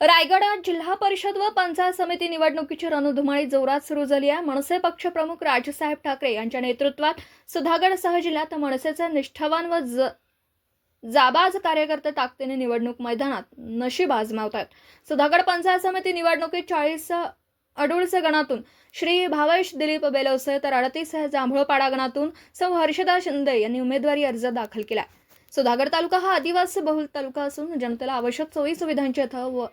रायगडात जिल्हा परिषद व पंचायत समिती निवडणुकीची रणधुमाळी जोरात सुरू झाली आहे. मनसे पक्षप्रमुख राजसाहेब ठाकरे यांच्या नेतृत्वात सुधागडसह जिल्ह्यात मनसेचे निष्ठावान व ज जाबाज कार्यकर्ते ताकदीने निवडणूक मैदानात नशीब आजमावत आहेत सुधागड पंचायत समिती निवडणुकीत चाळीस अडुळसे गणातून श्री भावेश दिलीप बेलवसे तर अडतीस जांभळपाडा गणातून सौ हर्षदा शिंदे यांनी उमेदवारी अर्ज दाखल केला सुधागड तालुका हा आदिवासी बहुल तालुका असून जनतेला आवश्यक सोयी सुविधांची यथ व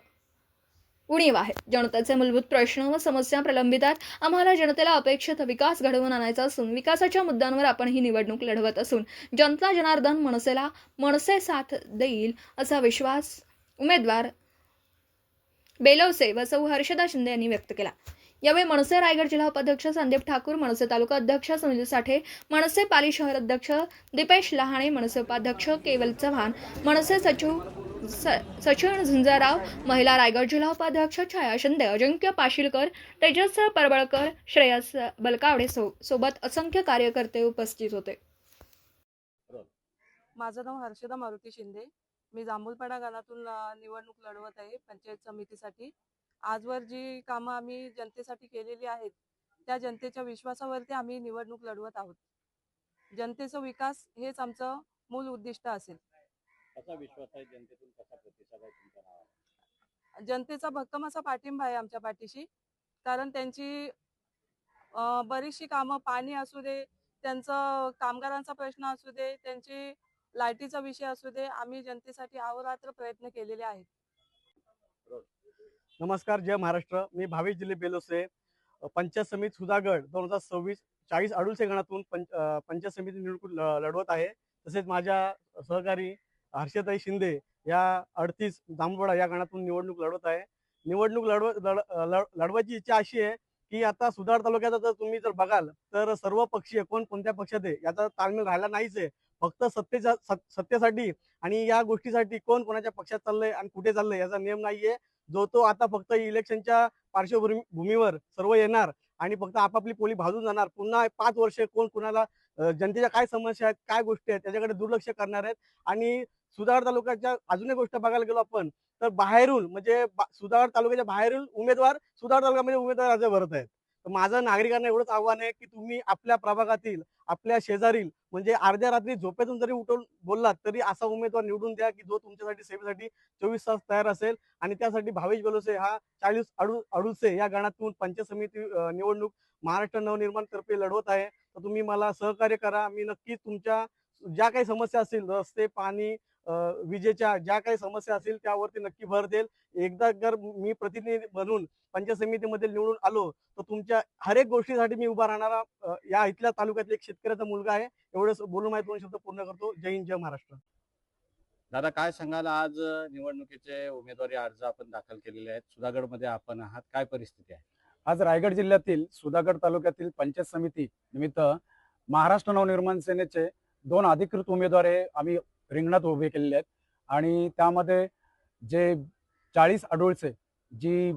उणीव आहे. जनतेचे मूलभूत प्रश्न व समस्या प्रलंबित आहेत. आम्हाला जनतेला अपेक्षित विकास घडवून आणायचा असून विकासाच्या मुद्द्यांवर आपण ही निवडणूक लढवत असून जनता जनार्दन मनसेला मनसे साथ देईल असा विश्वास उमेदवार बेलवसे व सौ हर्षदा शिंदे यांनी व्यक्त केला. यावेळी मनसे रायगड जिल्हा उपाध्यक्ष संदीप ठाकूर मनसे तालुका अध्यक्ष सुनील साठे मनसे पाली शहर अध्यक्ष दीपेश लहाणे मनसे उपाध्यक्ष केवल चव्हाण मनसे सचिव स- सचिन झुंजाराव महिला रायगड जिल्हा उपाध्यक्ष छाया शिंदे अजिंक्य पाशीलकर तेजस परबळकर श्रेयस बलकावडे सो सोबत असंख्य कार्यकर्ते उपस्थित होते. माझं नाव हर्षदा मारुती शिंदे. मी जांभूलपाडा गावातून निवडणूक लढवत आहे पंचायत समितीसाठी. आजवर जी कामं आम्ही जनतेसाठी केलेली आहेत त्या जनतेच्या विश्वासावरती आम्ही निवडणूक लढवत आहोत. जनतेचा विकास हेच आमचं मूल उद्दिष्ट असेल. कसा विश्वास आहे जनतेतून? कसा प्रतिसाद आहे तुमच्या नावाला जनतेचा भक्कम असा पाठिंबा आहे आमच्या पाठीशी. कारण त्यांची अ, बरीचशी कामं पाणी असू दे त्यांचं कामगारांचा प्रश्न असू दे त्यांची लाईटीचा विषय असू दे आम्ही जनतेसाठी अहोरात्र प्रयत्न केलेले आहेत. नमस्कार जय महाराष्ट्र. मी भावेश जिल्हे बेलोसे. अ, पंचायत समिती सुधागड दोन हजार सव्वीस चाळीस अडुलसे गणातून पंच अ, पंचायत समिती निवडणूक ल- लढवत आहे. तसेच माझ्या सहकारी हर्षदाई शिंदे या अडतीस जांभवडा या गणातून निवडणूक लढवत आहे. निवडणूक लढव लढ लढवायची इच्छा अशी आहे की आता सुधार तालुक्याचा जर तुम्ही जर बघाल तर सर्व पक्षीय कोण कोणत्या पक्षात आहे याचा ताळमेळ राहिला नाहीच आहे. फक्त सत्तेच्या सत्तेसाठी आणि या गोष्टीसाठी कोण कोणाच्या पक्षात चाललंय आणि कुठे चाललंय याचा नियम नाहीये. जो तो आता फक्त इलेक्शनच्या पार्श्वभूमी भूमीवर सर्व येणार आणि फक्त आपापली पोली भाजून जाणार. पुन्हा पाच वर्ष कोण कुणाला जनतेच्या काय समस्या आहेत काय गोष्टी आहेत त्याच्याकडे दुर्लक्ष करणार आहेत. आणि सुधार तालुक्याच्या अजून एक गोष्ट बघायला गेलो आपण तर बाहेरून म्हणजे बा- सुधार तालुक्याच्या बाहेरून उमेदवार सुधार तालुक्यामध्ये उमेदवार अर्ज भरत आहेत. तर माझं नागरिकांना एवढंच आव्हान आहे की तुम्ही आपल्या प्रभागातील आपल्या शेजारील म्हणजे अर्ध्या रात्री झोपेतून जरी उठून बोललात तरी असा उमेदवार निवडून द्या की जो तुमच्यासाठी सेवेसाठी चोवीस तास तयार असेल आणि त्यासाठी भावेश बलोसे हा चाळीस अडू अडुसे या गणातून पंचायत समिती निवडणूक महाराष्ट्र नवनिर्माण तर्फे लढवत आहे. तर तुम्ही मला सहकार्य करा. मी नक्कीच तुमच्या ज्या काही समस्या असतील रस्ते पाणी विजेच्या ज्या काही समस्या असतील त्यावरती नक्की भर देईल. एकदा जर मी प्रतिनिधी बनून पंचायत समितीमध्ये निवडून आलो तर तुमच्या हर एक गोष्टीसाठी मी उभा राहणारा या इथल्या तालुक्यातल्या एक शेतकऱ्याचा मुलगा आहे. एवढंच बोलून माझे दोन शब्द पूर्ण करतो. जय हिंद जय महाराष्ट्र. दादा काय सांगाल? आज निवडणुकीचे उमेदवारी अर्ज आपण दाखल केलेले आहेत. सुधागडमध्ये आपण आहात. काय परिस्थिती आहे? आज रायगड जिल्ह्यातील सुधागड तालुक्यातील पंचायत समिती निमित्त महाराष्ट्र नवनिर्माण सेनेचे दोन अधिकृत उमेदवार हे आम्ही रिंगणात उभे केलेले आहेत. आणि त्यामध्ये जे चाळीस अडोळचे जी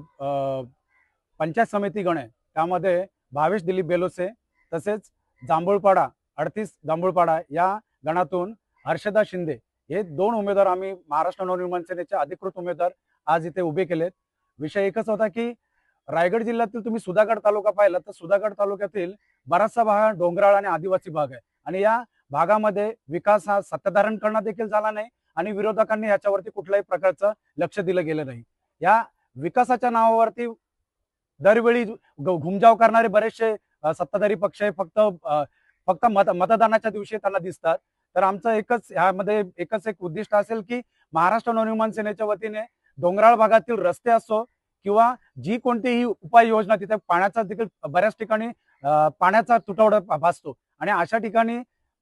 पंचायत समिती गण आहे त्यामध्ये भावेश दिलीप बेलोसे तसेच जांभूळपाडा अडतीस जांभूळपाडा या गणातून हर्षदा शिंदे हे दोन उमेदवार आम्ही महाराष्ट्र नवनिर्माण सेनेचे अधिकृत उमेदवार आज इथे उभे केलेत. विषय एकच होता की रायगड जिल्ह्यातील तुम्ही सुधागड तालुका पाहिला तर सुधागड तालुक्यातील बराचसा भाग डोंगराळ आणि आदिवासी भाग आहे. आणि या भागामध्ये विकास हा सत्ताधारण करणं देखील झाला नाही आणि विरोधकांनी याच्यावरती कुठल्याही प्रकारचं लक्ष दिलं गेलं नाही. या विकासाच्या नावावरती दरवेळी घुमजाव करणारे बरेचसे सत्ताधारी पक्ष हे फक्त फक्त मत मतदानाच्या दिवशी त्यांना दिसतात. तर आमचं एकच ह्यामध्ये एकच एक उद्दिष्ट असेल की महाराष्ट्र नवनिर्माण सेनेच्या वतीने डोंगराळ भागातील रस्ते असो किंवा जी कोणतीही उपाययोजना तिथे पाण्याचा देखील बऱ्याच ठिकाणी पाण्याचा तुटवडा भासतो. आणि अशा ठिकाणी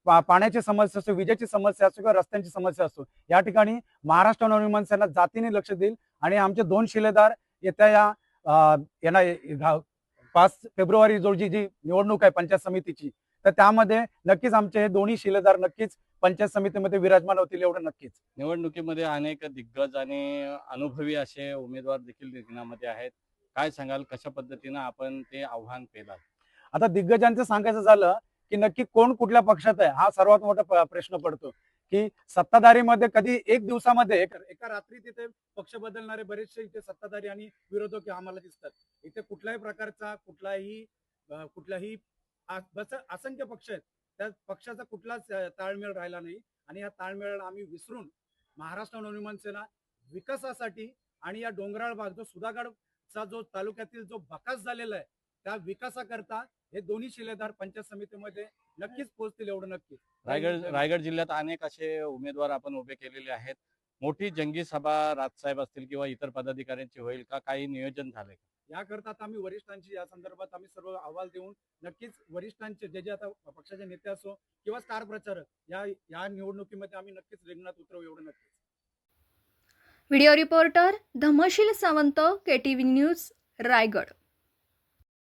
पा- पाण्याची समस्या असो विजेची समस्या असो किंवा रस्त्यांची समस्या असो या ठिकाणी महाराष्ट्र नवनिर्माण सेना जातीने लक्ष देईल आणि आमचे दोन शिलेदार येत्या या अ, येणा घा- पाच फेब्रुवारी रोजी जी निवडणूक आहे पंचायत समितीची तर त्यामध्ये नक्कीच आमचे हे दोन्ही शिलेदार नक्कीच पंचायत समितीमध्ये विराजमान होतील एवढं नक्कीच. निवडणुकीमध्ये अनेक दिग्गज आणि अनुभवी असे उमेदवार देखील रिंगणामध्ये आहेत. काय सांगाल? कशा पद्धतीनं आपण ते आव्हान पेलाल? आता दिग्गजांचं सांगायचं झालं की नक्की कोण कुठल्या पक्षात आहे हा सर्वात मोठा प्रश्न पडतो. की सत्ताधारीमध्ये कधी एक दिवसामध्ये एक- एका रात्री तिथे पक्ष बदलणारे बरेचसे इथे सत्ताधारी आणि विरोधक आम्हाला दिसतात. इथे कुठल्याही प्रकारचा कुठलाही कुठलाही बस असंख्य पक्ष आहेत. त्या पक्षाचा कुठलाच ताळमेळ राहिला नाही. आणि या ताळमेळ आम्ही विसरून महाराष्ट्र नवनिर्माण सेना विकासासाठी आणि या डोंगराळ भाग जो सुधागडचा जो तालुक्यातील जो बकास झालेला आहे त्या विकासाकरता हे दोन्ही शिलेदार पंचायत समितीमध्ये नक्कीच पोहोचतील एवढं नक्की. रायगड रायगड जिल्ह्यात अनेक असे उमेदवार आपण उभे केलेले आहेत. मोठी जंगी सभा राजसाहेब असतील किंवा इतर पदाधिकाऱ्यांची होईल का? काही नियोजन झालंय का? याकरता आता आम्ही वरिष्ठांची या संदर्भात आम्ही सर्व अहवाल देऊन नक्कीच वरिष्ठांचे जे जे आता पक्षाचे नेते असो किंवा स्टार प्रचारक या या निवडणुकीमध्ये आम्ही नक्कीच रिंगणात उतरवू एवढं नक्कीच. Video reporter Dhamsheel Sawant KTV news Raigad.